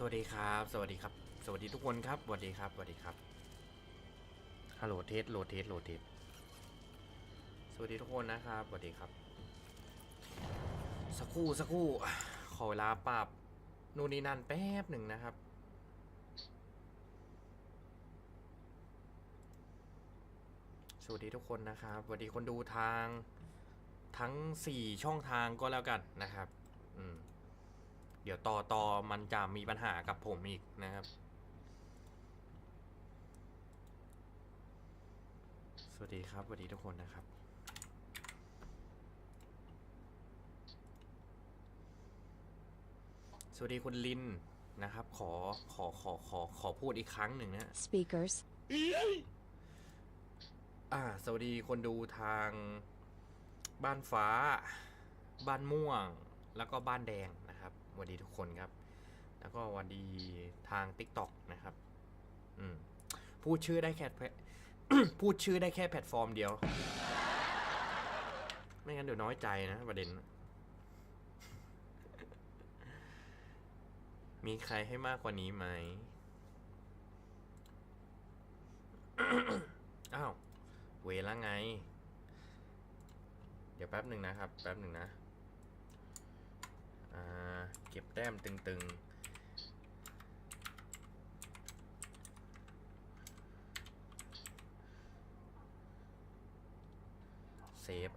สวัสดีครับ สวัสดีครับ สวัสดีทุกคนครับ สวัสดีครับ สวัสดีครับ ฮัลโหลเทสโหลเทสโหลเทสสวัสดีทุกคนนะครับ สวัสดีครับ สักครู่สักครู่ ขอเวลาปรับนู่นนี่นั่นแป๊บหนึ่งนะครับสวัสดีทุกคนนะครับสวัสดีคนดูทางทั้ง 4 ช่องทางก็แล้วกันนะครับ อืมเดี๋ยวต่อต่อมันจะมีปัญหากับผมอีกนะครับ สวัสดีครับสวัสดีทุกคนนะครับสวัสดีคุณลินนะครับ ขอขอขอขอขอพูดอีกครั้งหนึ่งนะ Speakers. อ่า สวัสดีคนดูทางบ้านฟ้า บ้านม่วง แล้วก็บ้านแดงนะครับสวัสดีทุกคนครับ แล้วก็สวัสดีทาง t ิ k t o k นะครับ อืมพูดชื่อได้แค่พูดชื่อได้แค่แพลตฟอร์มเดียว ไม่งั้นเดี๋ยวน้อยใจนะประเด็น มีใครให้มากกว่านี้ไหมอ้าว เวลาไง เดี๋ยวแป๊บหนึ่งนะครับ แป๊บหนึ่งนะ อ่า เก็บแต้มตึงๆ เซฟ